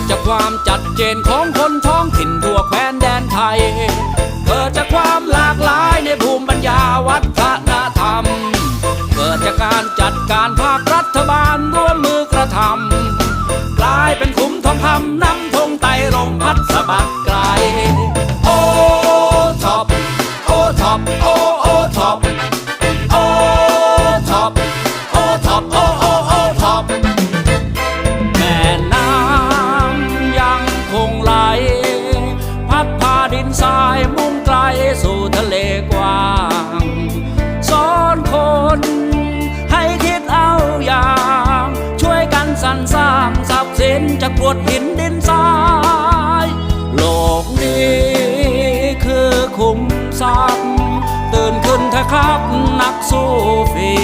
ดจากความจัดเจนของคนท้องถิ่นทั่วแคว้นแดนไทย เกิดจากความหลากหลายในภูมิปัญญาวัฒนธรรม เกิดจากการจัดการภาครัฐบาลร่วมมือกระทำกลายเป็นคุ้มทองคำนำธงไตรรงพัดสะบัดไกล โอ้ท็อปโอ้ท็อปโอ้โอ้ท็อปโอ้ท็อปโอ้ท็อปโอโอ้โอ้ท็อปแม่ ดินทรายมุ่งไกลสู่ทะเลกว้างสอนคนให้คิดเอาอย่าง ช่วยกันสรรสร้างทรัพย์สินจากกรวดหินดินทราย โลกนี้คือคุ้มทรัพย์ ตื่นขึ้นเถอะครับนักสู้ฝี